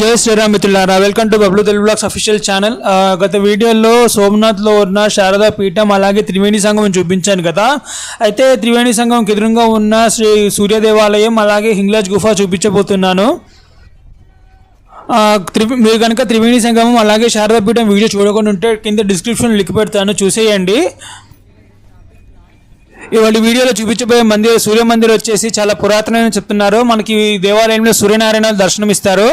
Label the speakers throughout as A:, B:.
A: జై శ్రీరామ్ మిత్రులారా welcome to Bablu Telugu blogs official channel గత వీడియోలో సోమనాథ్లో ఉన్న శారదా పీఠం అలాగే త్రివేణి సంఘం చూపించాను కదా. అయితే త్రివేణి సంఘం ఎదురుగా ఉన్న శ్రీ సూర్య దేవాలయం అలాగే హింగ్లాజ్ గుహ చూపించబోతున్నాను. త్రి మీరు కనుక త్రివేణి సంగమం అలాగే శారదా పీఠం వీడియో చూడకుండా ఉంటే కింద డిస్క్రిప్షన్ లింక్ పెడతాను చూసేయండి. ఇవాళ వీడియోలో చూపించబోయే మందిర సూర్య మందిర్ వచ్చేసి చాలా పురాతనమైన చెప్తున్నారు. మనకి దేవాలయంలో సూర్యనారాయణ దర్శనం ఇస్తారు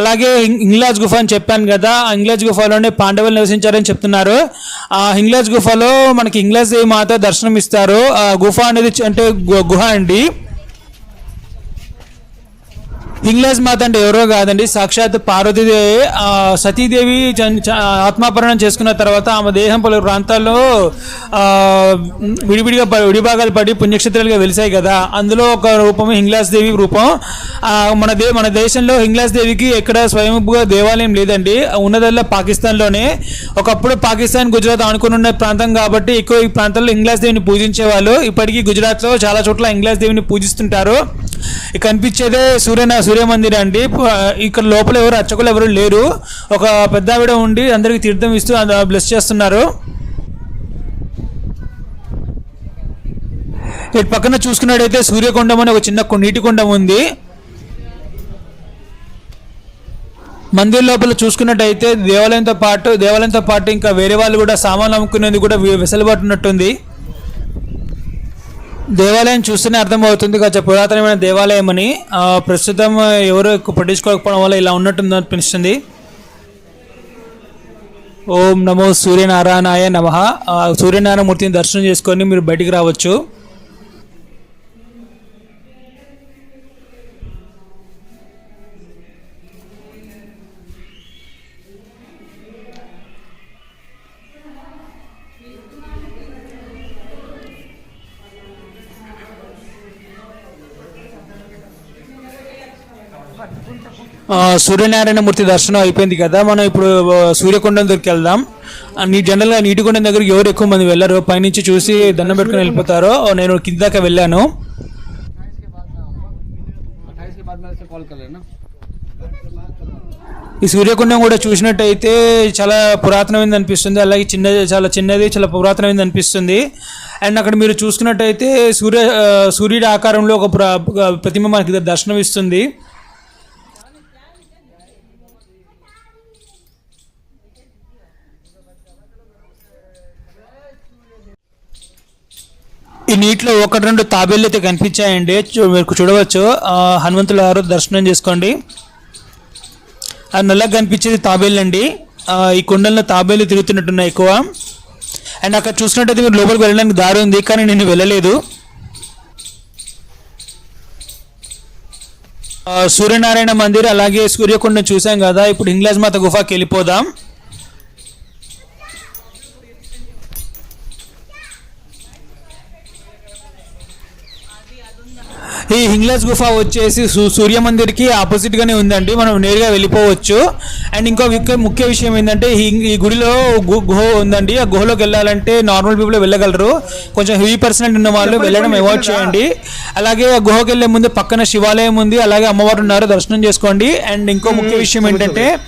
A: అలాగే ఇంగ్లాజ్ హింగ్లాజ్ గుఫ అని చెప్పాను కదా ఆ హింగ్లాజ్ గుఫలోనే పాండవులు నివసించారని చెప్తున్నారు. ఆ హింగ్లాజ్ గుఫలో మనకి హింగ్లాజ్ దేవి మాత దర్శనం ఇస్తారు ఆ గుఫ అనేది అంటే గుహ అండి. హింగ్లాజ్ మాత అంటే ఎవరో కాదండి సాక్షాత్ పార్వతీదేవి సతీదేవి ఆత్మాపరణం చేసుకున్న తర్వాత ఆమె దేహం పలు ప్రాంతాల్లో విడివిడిగా విడిభాగాలు పడి పుణ్యక్షేత్రాలుగా వెలిసాయి కదా. అందులో ఒక రూపం హింగ్లాజ్ దేవి రూపం. మన దే మన దేశంలో హింగ్లాజ్ దేవికి ఎక్కడ స్వయంగా దేవాలయం లేదండి. ఉన్నదల్లా పాకిస్తాన్లోనే. ఒకప్పుడు పాకిస్తాన్ గుజరాత్ ఆనుకుని ఉన్న ప్రాంతం కాబట్టి ఎక్కువ ఈ ప్రాంతంలో హింగ్లాజ్ దేవిని పూజించేవాళ్ళు. ఇప్పటికీ గుజరాత్లో చాలా చోట్ల హింగ్లాజ్ దేవిని పూజిస్తుంటారు. ఇక్కడ కనిపించేదే సూర్య సూర్య మందిర్ అండి ఇక్కడ లోపల ఎవరు అర్చకులు ఎవరు లేరు. ఒక పెద్ద ఆవిడ ఉండి అందరికి తీర్థం ఇస్తూ బ్లెస్ చేస్తున్నారు. ఇటు పక్కన చూసుకున్నట్టయితే సూర్యకొండం అని ఒక చిన్న కొ- నీటి కొండం ఉంది. మందిర్ లోపల చూసుకున్నట్టయితే దేవాలయంతో పాటు దేవాలయంతో పాటు ఇంకా వేరే వాళ్ళు కూడా సామాన్లు అమ్ముకునేది కూడా వె- వెసులుబాటు ఉన్నట్టుంది. దేవాలయం చూస్తేనే అర్థమవుతుంది కొంచెం పురాతనమైన దేవాలయం అని ప్రస్తుతం ఎవరు ఎక్కువ పట్టించుకోకపోవడం వల్ల ఇలా ఉన్నట్టుంది అనిపిస్తుంది ఓం నమో సూర్యనారాయణాయ నమ. సూర్యనారాయణ మూర్తిని దర్శనం చేసుకొని మీరు బయటికి రావచ్చు. సూర్యనారాయణమూర్తి దర్శనం అయిపోయింది కదా మనం ఇప్పుడు సూర్యకొండం దగ్గరికి వెళ్దాం. నీ జనరల్గా నీటికొండం దగ్గరికి ఎవరు ఎక్కువ మంది వెళ్ళారు? పైనుంచి చూసి దండం పెట్టుకుని వెళ్ళిపోతారో? నేను కింద దాకా వెళ్ళాను. ఈ సూర్యకుండం కూడా చూసినట్టయితే చాలా పురాతనమైంది అనిపిస్తుంది. అలాగే చిన్న చాలా చిన్నది చాలా పురాతనమైంది అనిపిస్తుంది. అండ్ అక్కడ మీరు చూసుకున్నట్టయితే సూర్య సూర్యుడి ఆకారంలో ఒక ప్రతిమ మనకి దర్శనం ఇస్తుంది ఈ నీటిలో ఒకటి రెండు తాబేళ్ళు అయితే కనిపించాయండి. చూ- మీరు చూడవచ్చు. హనుమంతుల వారు దర్శనం చేసుకోండి. ఆ నల్లగా కనిపించేది తాబేళ్ళు అండి ఈ కొండల్లో తాబేళ్ళు తిరుగుతున్నట్టున్నాయి ఎక్కువ. అండ్ అక్కడ చూసినట్టయితే మీరు లోపలికి వెళ్ళడానికి దారి ఉంది కానీ నేను వెళ్ళలేదు. సూర్యనారాయణ మందిర్ అలాగే సూర్యకొండ చూసాం కదా. ఇప్పుడు హింగ్లాజ్ మాత గుఫాకి వెళ్ళిపోదాం. ఈ హింగ్లాజ్ గుఫా వచ్చేసి సూ- సూర్య మందిర్కి ఆపోజిట్ గానే ఉందండి. మనం నేరుగా వెళ్ళిపోవచ్చు. అండ్ ఇంకో ముఖ్య విషయం ఏంటంటే ఈ- ఈ గుడిలో గుహ ఉందండి. ఆ గుహలోకి వెళ్ళాలంటే నార్మల్ పీపుల్ వెళ్ళగలరు. కొంచెం హెవీ పర్సనల్ ఉన్న వాళ్ళు వెళ్ళడం అవాయిడ్ చేయండి. అలాగే ఆ గుహకి వెళ్ళే ముందు పక్కన శివాలయం ఉంది. అలాగే అమ్మవారు ఉన్నారు. దర్శనం చేసుకోండి. అండ్ ఇంకో ముఖ్య విషయం ఏంటంటే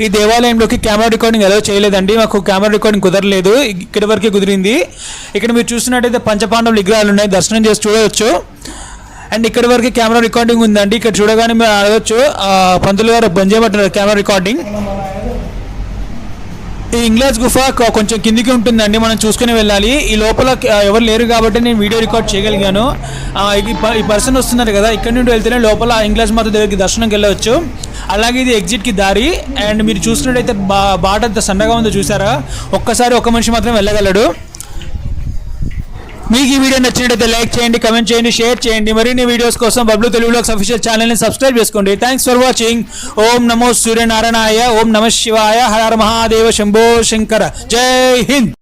A: ఈ దేవాలయంలోకి కెమెరా రికార్డింగ్ అలౌ చేయలేదండి. మాకు కెమెరా రికార్డింగ్ కుదరలేదు. ఇక్కడి వరకే కుదిరింది. ఇక్కడ మీరు చూసినట్టయితే పంచపాండవ విగ్రహాలు ఉన్నాయి. దర్శనం చేసి చూడవచ్చు. అండ్ ఇక్కడ వరకు కెమెరా రికార్డింగ్ ఉందండి. ఇక్కడ చూడగానే మీరు అడగచ్చు. పంతులు గారు బంద్ చేయబట్టారు కెమెరా రికార్డింగ్. ఈ ఇంగ్లాజ్ గుఫ కొంచెం కిందికి ఉంటుందండి. మనం చూసుకుని వెళ్ళాలి. ఈ లోపల ఎవరు లేరు కాబట్టి నేను వీడియో రికార్డ్ చేయగలిగాను. ఈ పర్సన్ వస్తున్నారు కదా ఇక్కడ నుండి వెళ్తేనే లోపల ఇంగ్లాజ్ మాత దగ్గరికి దర్శనంకి వెళ్ళవచ్చు. అలాగే ఇది ఎగ్జిట్కి దారి. అండ్ మీరు చూసినట్టయితే బా బాట అంత సన్నగా ఉందో చూసారా? ఒక్కసారి ఒక్క మనిషి మాత్రం వెళ్ళగలడు. మీకు ఈ వీడియో నచ్చినట్లయితే లైక్ చేయండి కమెంట్ చేయండి షేర్ చేయండి. మరిన్ని వీడియోస్ కోసం బబ్లు తెలుగులో అఫీషియల్ ఛానల్ని సబ్స్క్రైబ్ చేసుకోండి. థ్యాంక్స్ ఫర్ వాచింగ్ ఓం నమో సూర్యనారాయణాయ ఓం నమ శివాయ హర హర మహాదేవ శంభో శంకర. జై హింద్.